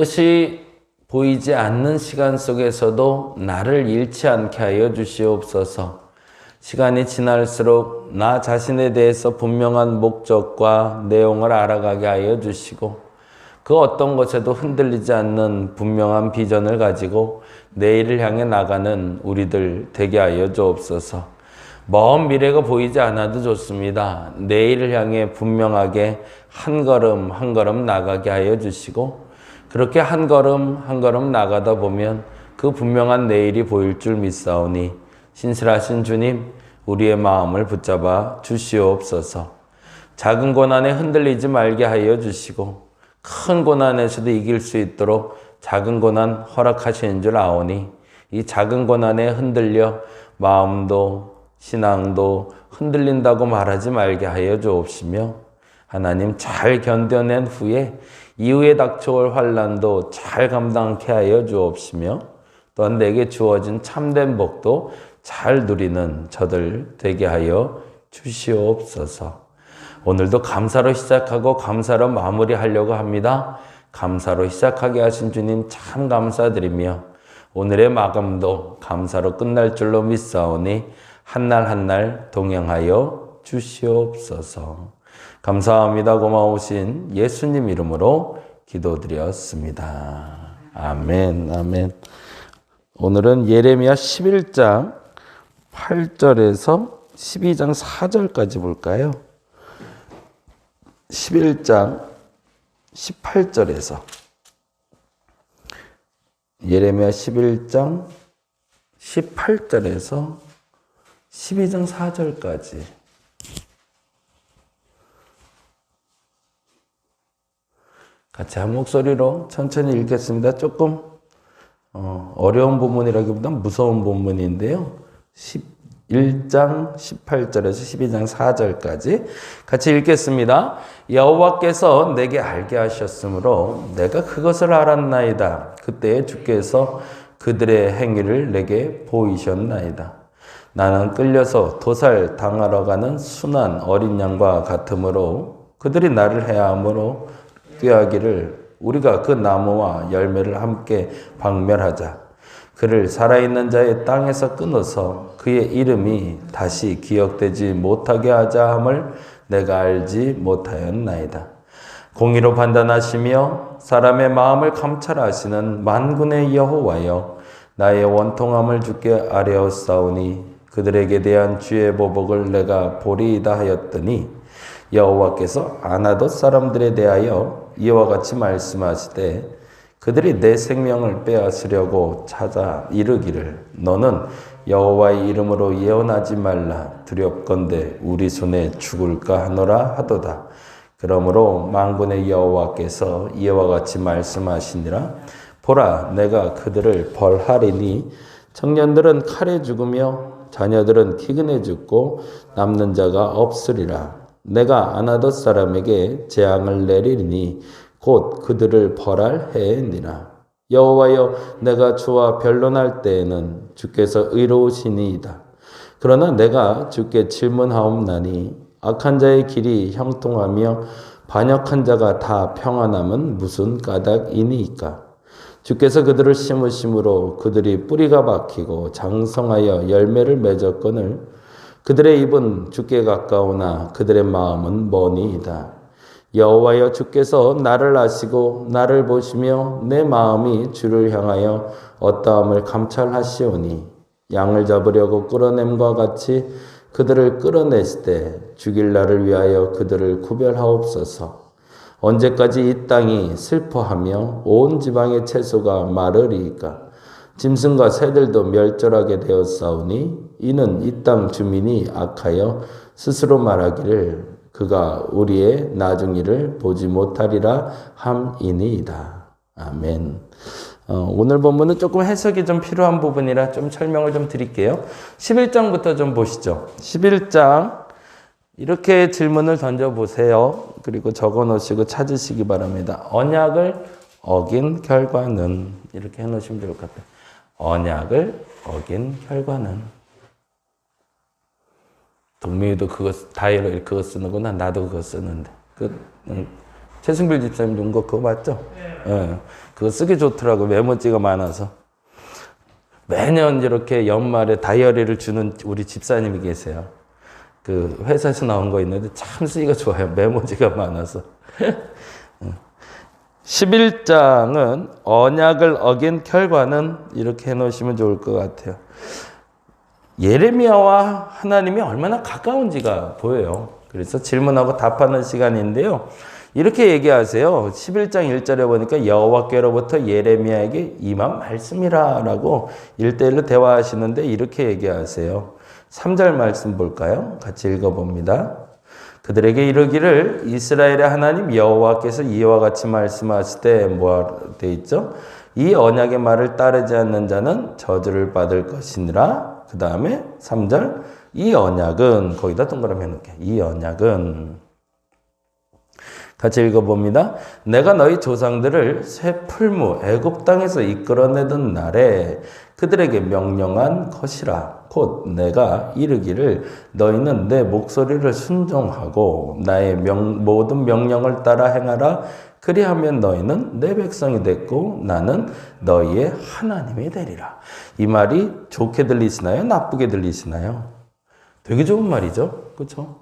끝이 보이지 않는 시간 속에서도 나를 잃지 않게 하여 주시옵소서. 시간이 지날수록 나 자신에 대해서 분명한 목적과 내용을 알아가게 하여 주시고 그 어떤 것에도 흔들리지 않는 분명한 비전을 가지고 내일을 향해 나가는 우리들 되게 하여 주옵소서. 먼 미래가 보이지 않아도 좋습니다. 내일을 향해 분명하게 한 걸음 한 걸음 나가게 하여 주시고 그렇게 한 걸음 한 걸음 나가다 보면 그 분명한 내일이 보일 줄 믿사오니 신실하신 주님 우리의 마음을 붙잡아 주시옵소서. 작은 고난에 흔들리지 말게 하여 주시고 큰 고난에서도 이길 수 있도록 작은 고난 허락하시는 줄 아오니 이 작은 고난에 흔들려 마음도 신앙도 흔들린다고 말하지 말게 하여 주옵시며 하나님 잘 견뎌낸 후에 이후에 닥쳐올 환란도 잘 감당케 하여 주옵시며 또한 내게 주어진 참된 복도 잘 누리는 저들 되게 하여 주시옵소서. 오늘도 감사로 시작하고 감사로 마무리하려고 합니다. 감사로 시작하게 하신 주님 참 감사드리며 오늘의 마감도 감사로 끝날 줄로 믿사오니 한날 한날 동행하여 주시옵소서. 감사합니다. 고마우신 예수님 이름으로 기도드렸습니다. 아멘, 아멘. 오늘은 예레미야 11장 8절에서 12장 4절까지 볼까요? 11장 18절에서 예레미야 11장 18절에서 12장 4절까지 같이 한 목소리로 천천히 읽겠습니다. 조금 어, 어려운 본문이라기보다 무서운 본문인데요. 11장 18절에서 12장 4절까지 같이 읽겠습니다. 여호와께서 내게 알게 하셨으므로 내가 그것을 알았나이다. 그때 주께서 그들의 행위를 내게 보이셨나이다. 나는 끌려서 도살 당하러 가는 순한 어린 양과 같으므로 그들이 나를 해하므로 꾀하기를 우리가 그 나무와 열매를 함께 박멸하자. 그를 살아있는 자의 땅에서 끊어서 그의 이름이 다시 기억되지 못하게 하자 함을 내가 알지 못하였나이다. 공의로 판단하시며 사람의 마음을 감찰하시는 만군의 여호와여 나의 원통함을 주께 아뢰었사오니 그들에게 대한 주의 보복을 내가 보리이다 하였더니 여호와께서 아나돗 사람들에 대하여 이와 같이 말씀하시되 그들이 내 생명을 빼앗으려고 찾아 이르기를 너는 여호와의 이름으로 예언하지 말라. 두렵건대 우리 손에 죽을까 하노라 하도다. 그러므로 만군의 여호와께서 이와 같이 말씀하시니라. 보라 내가 그들을 벌하리니 청년들은 칼에 죽으며 자녀들은 기근에 죽고 남는 자가 없으리라 내가 아나돗 사람에게 재앙을 내리니 곧 그들을 벌할 해니라. 여호와여 내가 주와 변론할 때에는 주께서 의로우시니이다. 그러나 내가 주께 질문하옵나니 악한 자의 길이 형통하며 반역한 자가 다 평안함은 무슨 까닭이니이까? 주께서 그들을 심으심으로 그들이 뿌리가 박히고 장성하여 열매를 맺었거늘 그들의 입은 주께 가까우나 그들의 마음은 머니이다. 여호와여 주께서 나를 아시고 나를 보시며 내 마음이 주를 향하여 어떠함을 감찰하시오니 양을 잡으려고 끌어냄과 같이 그들을 끌어냈을 때 죽일 날을 위하여 그들을 구별하옵소서. 언제까지 이 땅이 슬퍼하며 온 지방의 채소가 마르리이까 짐승과 새들도 멸절하게 되었사오니 이는 이 땅 주민이 악하여 스스로 말하기를 그가 우리의 나중 일을 보지 못하리라 함이니이다. 아멘. 어, 오늘 본문은 조금 해석이 좀 필요한 부분이라 좀 설명을 좀 드릴게요. 11장부터 좀 보시죠. 11장 이렇게 질문을 던져 보세요. 그리고 적어 놓으시고 찾으시기 바랍니다. 언약을 어긴 결과는 이렇게 해 놓으시면 좋을 것 같아요. 언약을 어긴 결과는 동민이도 그거 다이어리 그거 쓰는구나 나도 그거 쓰는데 그 음, 최승필 집사님 준 거 그거 맞죠? 예. 그거 쓰기 좋더라고 메모지가 많아서. 매년 이렇게 연말에 다이어리를 주는 우리 집사님이 계세요. 그 회사에서 나온 거 있는데 참 쓰기가 좋아요. 메모지가 많아서. 11장은 언약을 어긴 결과는 이렇게 해놓으시면 좋을 것 같아요. 예레미야와 하나님이 얼마나 가까운지가 보여요. 그래서 질문하고 답하는 시간인데요. 이렇게 얘기하세요. 11장 1절에 보니까 여호와께로부터 예레미야에게 임한 말씀이라라고 1대1로 대화하시는데 이렇게 얘기하세요. 3절 말씀 볼까요? 같이 읽어봅니다. 그들에게 이르기를 이스라엘의 하나님 여호와께서 이와 같이 말씀하실 때 뭐라 돼 있죠? 이 언약의 말을 따르지 않는 자는 저주를 받을 것이니라. 그 다음에 3절 이 언약은 거기다 동그라미 해놓게 이 언약은 같이 읽어봅니다. 내가 너희 조상들을 새 풀무 애굽 땅에서 이끌어내던 날에 그들에게 명령한 것이라. 곧 내가 이르기를 너희는 내 목소리를 순종하고 나의 명, 모든 명령을 따라 행하라. 그리하면 너희는 내 백성이 됐고 나는 너희의 하나님이 되리라. 이 말이 좋게 들리시나요? 나쁘게 들리시나요? 되게 좋은 말이죠. 그렇죠?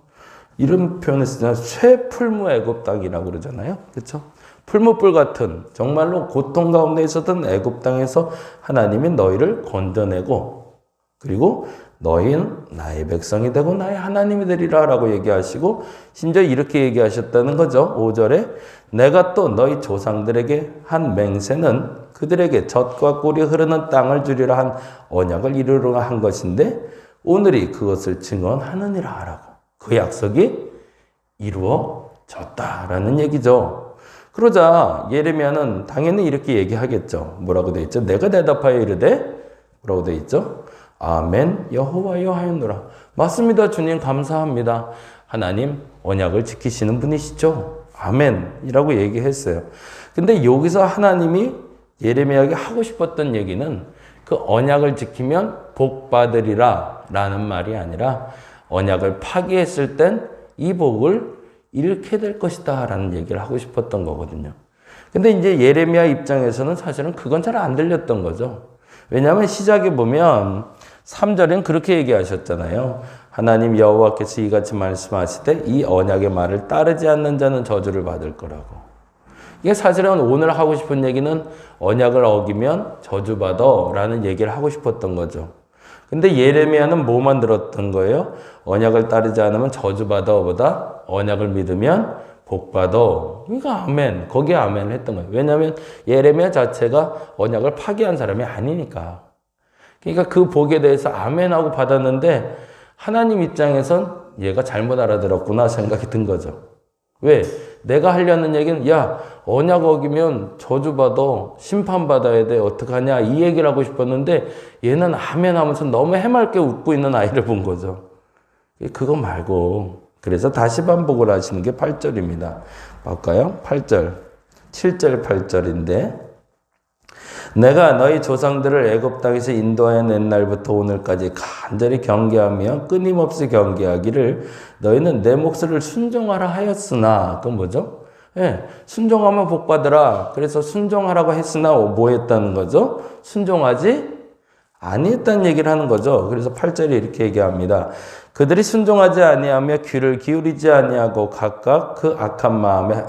이런 표현을 쓰잖아요. 쇠풀무 애굽 땅이라고 그러잖아요. 그렇죠? 풀무불 같은 정말로 고통 가운데 있었던 애굽 땅에서 하나님이 너희를 건져내고 그리고 너희는 나의 백성이 되고 나의 하나님이 되리라 라고 얘기하시고 심지어 이렇게 얘기하셨다는 거죠. 5절에 내가 또 너희 조상들에게 한 맹세는 그들에게 젖과 꿀이 흐르는 땅을 주리라 한 언약을 이루려 한 것인데 오늘이 그것을 증언하느니라 하라고. 그 약속이 이루어졌다라는 얘기죠. 그러자 예레미야는 당연히 이렇게 얘기하겠죠. 뭐라고 돼 있죠? 내가 대답하여 이르되 뭐라고 돼 있죠? 아멘 여호와여 하였노라. 맞습니다. 주님 감사합니다. 하나님 언약을 지키시는 분이시죠. 아멘이라고 얘기했어요. 근데 여기서 하나님이 예레미야에게 하고 싶었던 얘기는 그 언약을 지키면 복 받으리라 라는 말이 아니라 언약을 파기했을 땐 이 복을 잃게 될 것이다 라는 얘기를 하고 싶었던 거거든요. 근데 이제 예레미야 입장에서는 사실은 그건 잘 안 들렸던 거죠. 왜냐하면 시작에 보면 3절엔 그렇게 얘기하셨잖아요. 하나님 여호와께서 이같이 말씀하시되 이 언약의 말을 따르지 않는 자는 저주를 받을 거라고. 이게 사실은 오늘 하고 싶은 얘기는 언약을 어기면 저주받아라는 얘기를 하고 싶었던 거죠. 근데 예레미야는 뭐 만 들었던 거예요? 언약을 따르지 않으면 저주받아 보다 언약을 믿으면 복받아. 그러니까 아멘. 거기에 아멘을 했던 거예요. 왜냐하면 예레미야 자체가 언약을 파기한 사람이 아니니까. 그러니까 그 복에 대해서 아멘하고 받았는데 하나님 입장에선 얘가 잘못 알아들었구나 생각이 든 거죠. 왜? 내가 하려는 얘기는 야 언약 어기면 저주받아 심판받아야 돼 어떡하냐 이 얘기를 하고 싶었는데 얘는 아멘 하면서 너무 해맑게 웃고 있는 아이를 본 거죠. 그거 말고 그래서 다시 반복을 하시는 게 8절입니다. 볼까요? 8절 7절 8절인데 내가 너희 조상들을 애굽 땅에서 인도하여 낸 날부터 오늘까지 간절히 경계하며 끊임없이 경계하기를 너희는 내 목소리를 순종하라 하였으나 그건 뭐죠? 예, 순종하면 복 받으라. 그래서 순종하라고 했으나 뭐 했다는 거죠? 순종하지 아니했다는 얘기를 하는 거죠. 그래서 8절에 이렇게 얘기합니다. 그들이 순종하지 아니하며 귀를 기울이지 아니하고 각각 그 악한 마음에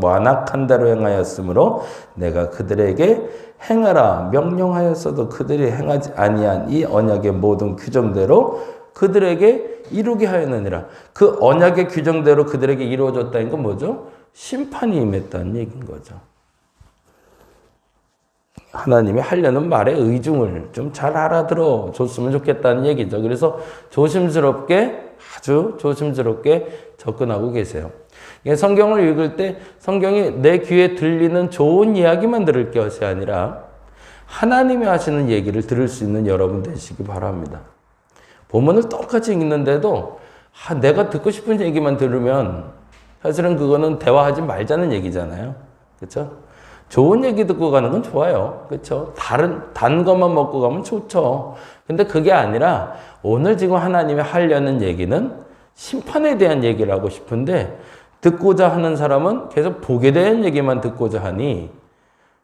완악한 대로 행하였으므로 내가 그들에게 행하라 명령하였어도 그들이 행하지 아니한 이 언약의 모든 규정대로 그들에게 이루게 하였느니라. 그 언약의 규정대로 그들에게 이루어졌다는 건 뭐죠? 심판이 임했다는 얘기인 거죠. 하나님이 하려는 말의 의중을 좀 잘 알아들어 줬으면 좋겠다는 얘기죠. 그래서 조심스럽게, 아주 조심스럽게 접근하고 계세요. 성경을 읽을 때 성경이 내 귀에 들리는 좋은 이야기만 들을 것이 아니라 하나님이 하시는 얘기를 들을 수 있는 여러분 되시기 바랍니다. 본문을 똑같이 읽는데도 아, 내가 듣고 싶은 얘기만 들으면 사실은 그거는 대화하지 말자는 얘기잖아요. 그렇죠? 좋은 얘기 듣고 가는 건 좋아요. 그렇죠? 다른 단 것만 먹고 가면 좋죠. 근데 그게 아니라 오늘 지금 하나님이 하려는 얘기는 심판에 대한 얘기를 하고 싶은데 듣고자 하는 사람은 계속 보게 된 얘기만 듣고자 하니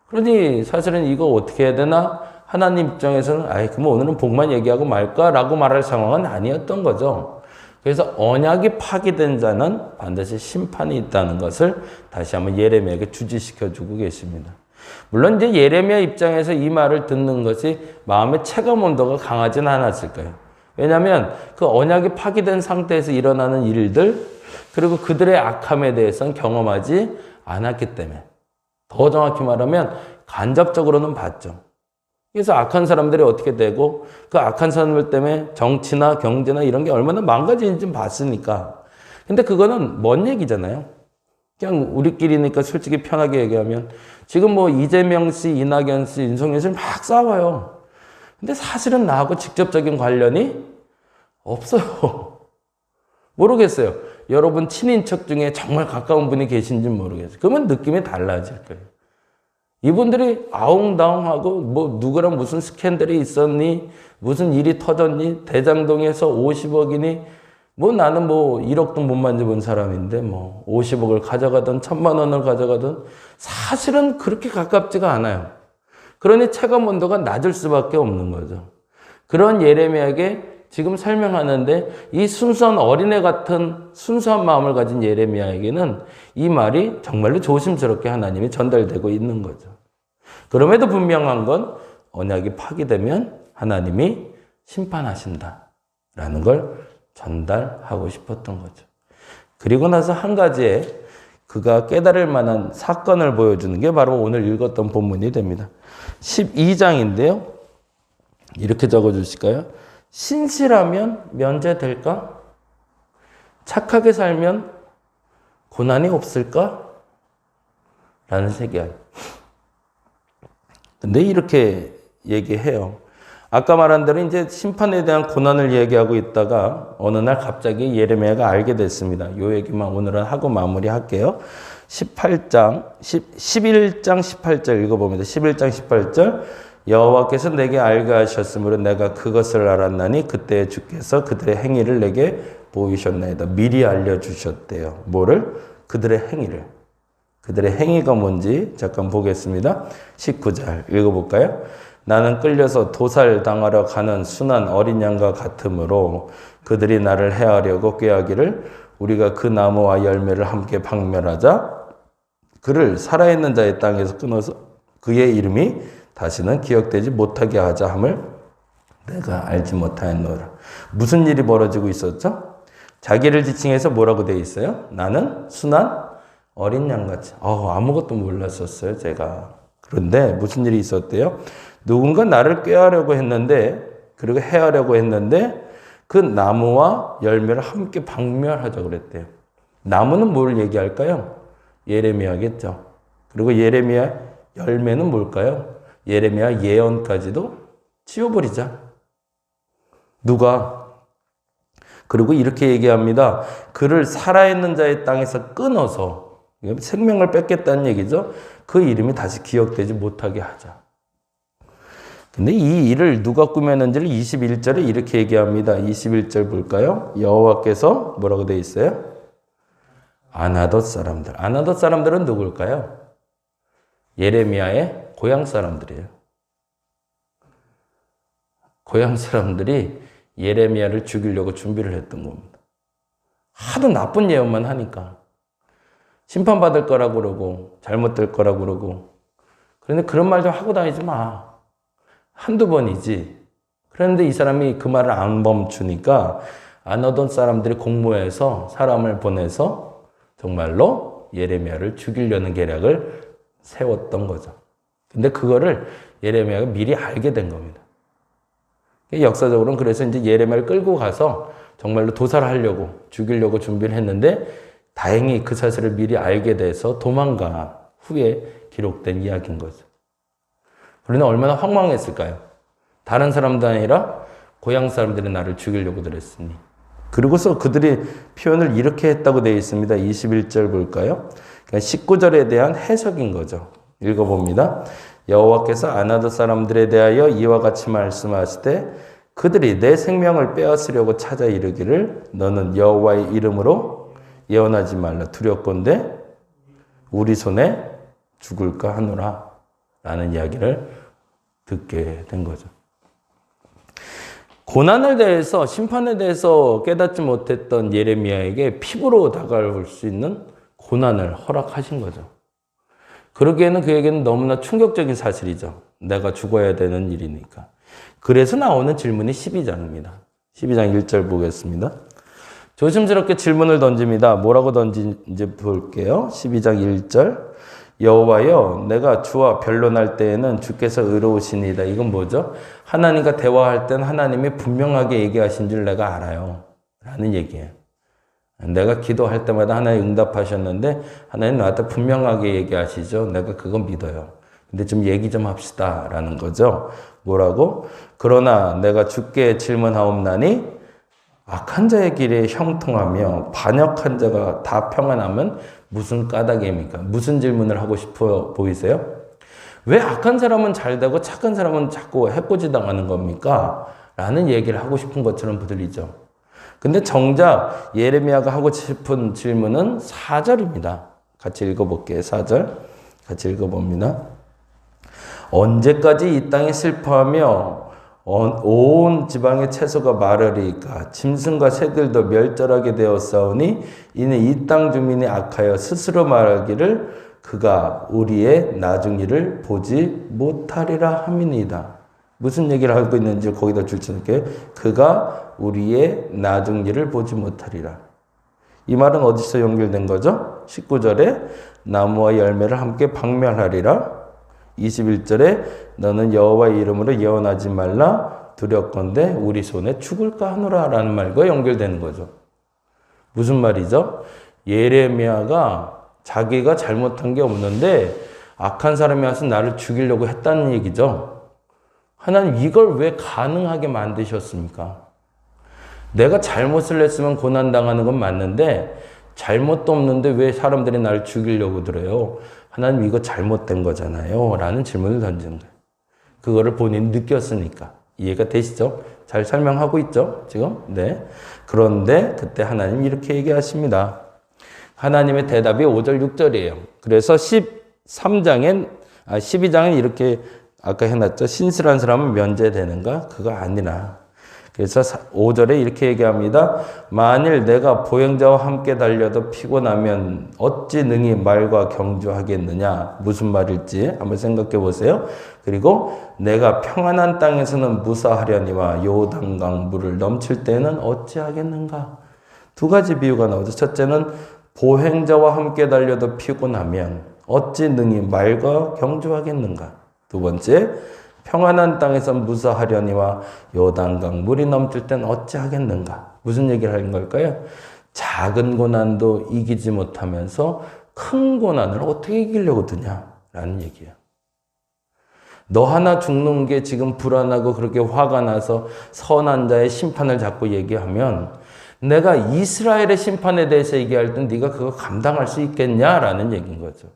그러니 사실은 이거 어떻게 해야 되나 하나님 입장에서는 아이 그럼 오늘은 복만 얘기하고 말까라고 말할 상황은 아니었던 거죠. 그래서 언약이 파기된 자는 반드시 심판이 있다는 것을 다시 한번 예레미야에게 주지시켜 주고 계십니다. 물론 이제 예레미야 입장에서 이 말을 듣는 것이 마음의 체감 온도가 강하진 않았을 거예요. 왜냐하면 그 언약이 파기된 상태에서 일어나는 일들 그리고 그들의 악함에 대해서는 경험하지 않았기 때문에 더 정확히 말하면 간접적으로는 봤죠. 그래서 악한 사람들이 어떻게 되고 그 악한 사람들 때문에 정치나 경제나 이런 게 얼마나 망가지는지 봤으니까. 근데 그거는 먼 얘기잖아요. 그냥 우리끼리니까 솔직히 편하게 얘기하면 지금 뭐 이재명 씨, 이낙연 씨, 윤석열 씨 막 싸워요. 근데 사실은 나하고 직접적인 관련이 없어요. 모르겠어요. 여러분 친인척 중에 정말 가까운 분이 계신지 모르겠어요. 그러면 느낌이 달라질 거예요. 이분들이 아웅다웅하고 뭐 누구랑 무슨 스캔들이 있었니? 무슨 일이 터졌니? 대장동에서 50억이니? 뭐 나는 뭐 1억도 못 만져본 사람인데 뭐 50억을 가져가든 천만 원을 가져가든 사실은 그렇게 가깝지가 않아요. 그러니 체감 온도가 낮을 수밖에 없는 거죠. 그런 예레미야에게 지금 설명하는데 이 순수한 어린애 같은 순수한 마음을 가진 예레미야에게는 이 말이 정말로 조심스럽게 하나님이 전달되고 있는 거죠. 그럼에도 분명한 건 언약이 파기되면 하나님이 심판하신다라는 걸 전달하고 싶었던 거죠. 그리고 나서 한 가지의 그가 깨달을 만한 사건을 보여주는 게 바로 오늘 읽었던 본문이 됩니다. 12장인데요. 이렇게 적어 주실까요? 신실하면 면제될까? 착하게 살면 고난이 없을까? 라는 세계야. 근데 이렇게 얘기해요. 아까 말한 대로 이제 심판에 대한 고난을 얘기하고 있다가 어느 날 갑자기 예레미야가 알게 됐습니다. 요 얘기만 오늘은 하고 마무리할게요. 18장, 10, 11장 18절 읽어봅니다. 11장 18절. 여호와께서 내게 알게 하셨으므로 내가 그것을 알았나니 그때 주께서 그들의 행위를 내게 보이셨나이다. 미리 알려주셨대요. 뭐를? 그들의 행위를. 그들의 행위가 뭔지 잠깐 보겠습니다. 19절 읽어볼까요? 나는 끌려서 도살 당하러 가는 순한 어린 양과 같으므로 그들이 나를 해하려고 꾀하기를 우리가 그 나무와 열매를 함께 박멸하자 그를 살아있는 자의 땅에서 끊어서 그의 이름이 다시는 기억되지 못하게 하자 함을 내가 알지 못하였노라. 무슨 일이 벌어지고 있었죠? 자기를 지칭해서 뭐라고 돼 있어요? 나는 순한 어린 양같이. 어, 아무것도 몰랐었어요, 제가. 그런데 무슨 일이 있었대요? 누군가 나를 꾀하려고 했는데, 그리고 해하려고 했는데, 그 나무와 열매를 함께 박멸하자 그랬대요. 나무는 뭘 얘기할까요? 예레미야겠죠. 그리고 예레미야 열매는 뭘까요? 예레미야 예언까지도 치워버리자. 누가? 그리고 이렇게 얘기합니다. 그를 살아있는 자의 땅에서 끊어서 생명을 뺏겠다는 얘기죠. 그 이름이 다시 기억되지 못하게 하자. 근데 이 일을 누가 꾸몄는지를 21절에 이렇게 얘기합니다. 21절 볼까요? 여호와께서 뭐라고 돼 있어요? 아나돗 사람들. 아나돗 사람들은 누굴까요? 예레미야의 고향 사람들이에요. 고향 사람들이 예레미야를 죽이려고 준비를 했던 겁니다. 하도 나쁜 예언만 하니까 심판받을 거라고 그러고 잘못될 거라고 그러고 그런데 그런 말 좀 하고 다니지 마. 한두 번이지. 그런데 이 사람이 그 말을 안 멈추니까 안 얻은 사람들이 공모해서 사람을 보내서 정말로 예레미야를 죽이려는 계략을 세웠던 거죠. 근데 그거를 예레미야가 미리 알게 된 겁니다. 역사적으로는 그래서 이제 예레미야를 끌고 가서 정말로 도살하려고 죽이려고 준비를 했는데 다행히 그 사실을 미리 알게 돼서 도망간 후에 기록된 이야기인 거죠. 그러나 얼마나 황망했을까요? 다른 사람도 아니라 고향 사람들이 나를 죽이려고 들었으니. 그리고서 그들이 표현을 이렇게 했다고 되어 있습니다. 21절 볼까요? 그러니까 19절에 대한 해석인 거죠. 읽어봅니다. 여호와께서 아나드 사람들에 대하여 이와 같이 말씀하시되 그들이 내 생명을 빼앗으려고 찾아 이르기를 너는 여호와의 이름으로 예언하지 말라 두렵건대 우리 손에 죽을까 하노라 라는 이야기를 듣게 된 거죠. 고난을 대해서 심판에 대해서 깨닫지 못했던 예레미야에게 피부로 다가올 수 있는 고난을 허락하신 거죠. 그러기에는 그에게는 너무나 충격적인 사실이죠. 내가 죽어야 되는 일이니까. 그래서 나오는 질문이 12장입니다. 12장 1절 보겠습니다. 조심스럽게 질문을 던집니다. 뭐라고 던진지 볼게요. 12장 1절. 여호와여 내가 주와 변론할 때에는 주께서 의로우시니다. 이건 뭐죠? 하나님과 대화할 땐 하나님이 분명하게 얘기하신 줄 내가 알아요. 라는 얘기예요. 내가 기도할 때마다 하나님 응답하셨는데 하나님 나한테 분명하게 얘기하시죠. 내가 그건 믿어요. 근데 좀 얘기 좀 합시다. 라는 거죠. 뭐라고? 그러나 내가 주께 질문하옵나니 악한 자의 길에 형통하며 반역한 자가 다 평안하면 무슨 까닭입니까? 무슨 질문을 하고 싶어 보이세요? 왜 악한 사람은 잘 되고 착한 사람은 자꾸 해코지 당하는 겁니까? 라는 얘기를 하고 싶은 것처럼 들리죠. 근데 정작 예레미야가 하고 싶은 질문은 4절입니다. 같이 읽어볼게요. 4절. 같이 읽어봅니다. 언제까지 이 땅에 슬퍼하며 온 지방의 채소가 마르리까 짐승과 새들도 멸절하게 되었사오니 이는 이 땅 주민이 악하여 스스로 말하기를 그가 우리의 나중 일을 보지 못하리라 함이니이다. 무슨 얘기를 하고 있는지 거기다 줄쳐놓을게요. 그가 우리의 나중 일을 보지 못하리라. 이 말은 어디서 연결된 거죠? 19절에 나무와 열매를 함께 박멸하리라. 21절에 너는 여호와의 이름으로 예언하지 말라 두렵건대 우리 손에 죽을까 하노라라는 말과 연결되는 거죠. 무슨 말이죠? 예레미야가 자기가 잘못한 게 없는데 악한 사람이 와서 나를 죽이려고 했다는 얘기죠. 하나님 이걸 왜 가능하게 만드셨습니까? 내가 잘못을 했으면 고난 당하는 건 맞는데 잘못도 없는데 왜 사람들이 나를 죽이려고 들어요? 하나님 이거 잘못된 거잖아요. 라는 질문을 던지는 거예요. 그거를 본인이 느꼈으니까. 이해가 되시죠? 잘 설명하고 있죠? 지금? 네. 그런데 그때 하나님 이렇게 얘기하십니다. 하나님의 대답이 5절, 6절이에요. 그래서 13장엔, 아, 12장엔 이렇게 아까 해놨죠. 신실한 사람은 면제되는가? 그거 아니라. 그래서 5절에 이렇게 얘기합니다. 만일 내가 보행자와 함께 달려도 피곤하면 어찌 능히 말과 경주하겠느냐? 무슨 말일지 한번 생각해 보세요. 그리고 내가 평안한 땅에서는 무사하려니와 요단강 물을 넘칠 때는 어찌하겠는가? 두 가지 비유가 나오죠. 첫째는 보행자와 함께 달려도 피곤하면 어찌 능히 말과 경주하겠는가? 두 번째, 평안한 땅에서 무사하려니와 요단강 물이 넘칠 땐 어찌하겠는가? 무슨 얘기를 하는 걸까요? 작은 고난도 이기지 못하면서 큰 고난을 어떻게 이기려고 드냐? 라는 얘기예요. 너 하나 죽는 게 지금 불안하고 그렇게 화가 나서 선한 자의 심판을 자꾸 얘기하면 내가 이스라엘의 심판에 대해서 얘기할 땐 네가 그거 감당할 수 있겠냐라는 얘기인 거죠.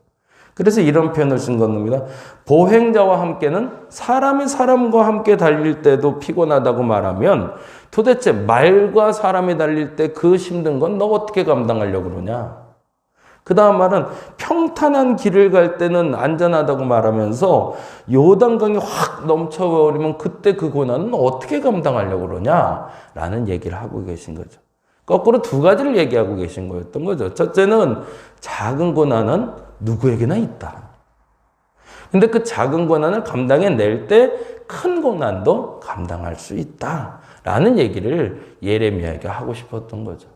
그래서 이런 표현을 쓴 겁니다. 보행자와 함께는 사람이 사람과 함께 달릴 때도 피곤하다고 말하면 도대체 말과 사람이 달릴 때 그 힘든 건 너 어떻게 감당하려고 그러냐? 그 다음 말은 평탄한 길을 갈 때는 안전하다고 말하면서 요단강이 확 넘쳐버리면 그때 그 고난은 어떻게 감당하려고 그러냐? 라는 얘기를 하고 계신 거죠. 거꾸로 두 가지를 얘기하고 계신 거였던 거죠. 첫째는 작은 고난은 누구에게나 있다. 근데 그 작은 고난을 감당해낼 때 큰 고난도 감당할 수 있다. 라는 얘기를 예레미야에게 하고 싶었던 거죠.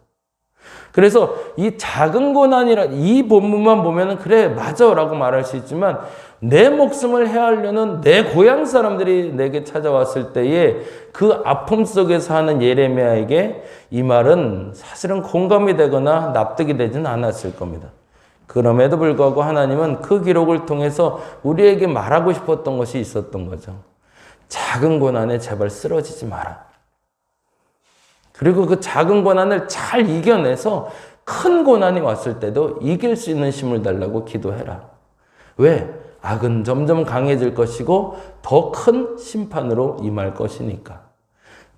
그래서 이 작은 고난이라 이 본문만 보면은 그래 맞아라고 말할 수 있지만 내 목숨을 해하려는 내 고향 사람들이 내게 찾아왔을 때에 그 아픔 속에서 하는 예레미야에게 이 말은 사실은 공감이 되거나 납득이 되지는 않았을 겁니다. 그럼에도 불구하고 하나님은 그 기록을 통해서 우리에게 말하고 싶었던 것이 있었던 거죠. 작은 고난에 제발 쓰러지지 마라. 그리고 그 작은 고난을 잘 이겨내서 큰 고난이 왔을 때도 이길 수 있는 힘을 달라고 기도해라. 왜? 악은 점점 강해질 것이고 더 큰 심판으로 임할 것이니까.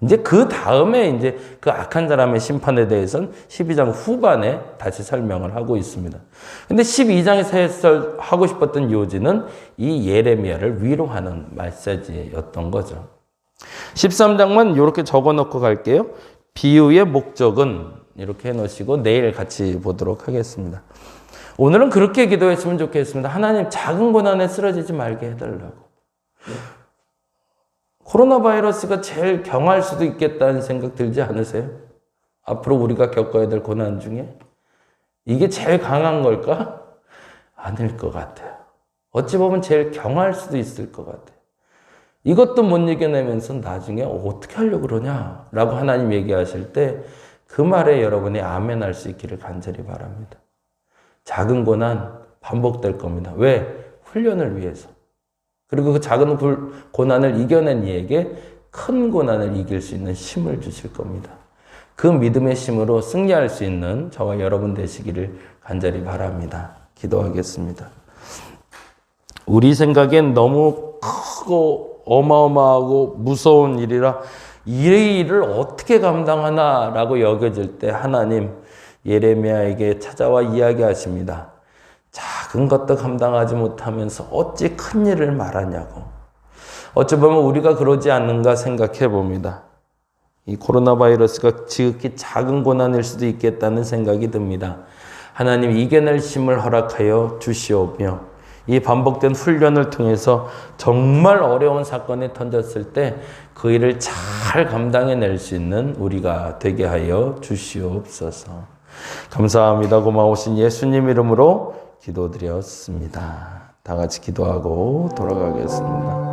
이제 그 다음에 이제 그 악한 사람의 심판에 대해서는 12장 후반에 다시 설명을 하고 있습니다. 근데 12장에서 해설하고 싶었던 요지는 이 예레미야를 위로하는 메시지였던 거죠. 13장만 이렇게 적어 놓고 갈게요. 비유의 목적은 이렇게 해 놓으시고 내일 같이 보도록 하겠습니다. 오늘은 그렇게 기도했으면 좋겠습니다. 하나님 작은 고난에 쓰러지지 말게 해달라고. 코로나 바이러스가 제일 경할 수도 있겠다는 생각 들지 않으세요? 앞으로 우리가 겪어야 될 고난 중에 이게 제일 강한 걸까? 아닐 것 같아요. 어찌 보면 제일 경할 수도 있을 것 같아요. 이것도 못 이겨내면서 나중에 어떻게 하려고 그러냐? 라고 하나님 얘기하실 때 그 말에 여러분이 아멘 할 수 있기를 간절히 바랍니다. 작은 고난 반복될 겁니다. 왜? 훈련을 위해서. 그리고 그 작은 굴- 고난을 이겨낸 이에게 큰 고난을 이길 수 있는 힘을 주실 겁니다. 그 믿음의 힘으로 승리할 수 있는 저와 여러분 되시기를 간절히 바랍니다. 기도하겠습니다. 우리 생각엔 너무 크고 어마어마하고 무서운 일이라 이 일을 어떻게 감당하나라고 여겨질 때 하나님 예레미야에게 찾아와 이야기하십니다. 작은 것도 감당하지 못하면서 어찌 큰 일을 말하냐고. 어찌 보면 우리가 그러지 않는가 생각해 봅니다. 이 코로나 바이러스가 지극히 작은 고난일 수도 있겠다는 생각이 듭니다. 하나님 이겨낼 힘을 허락하여 주시오며 이 반복된 훈련을 통해서 정말 어려운 사건이 던졌을 때 그 일을 잘 감당해낼 수 있는 우리가 되게 하여 주시옵소서. 감사합니다. 고마우신 예수님 이름으로 기도드렸습니다. 다 같이 기도하고 돌아가겠습니다.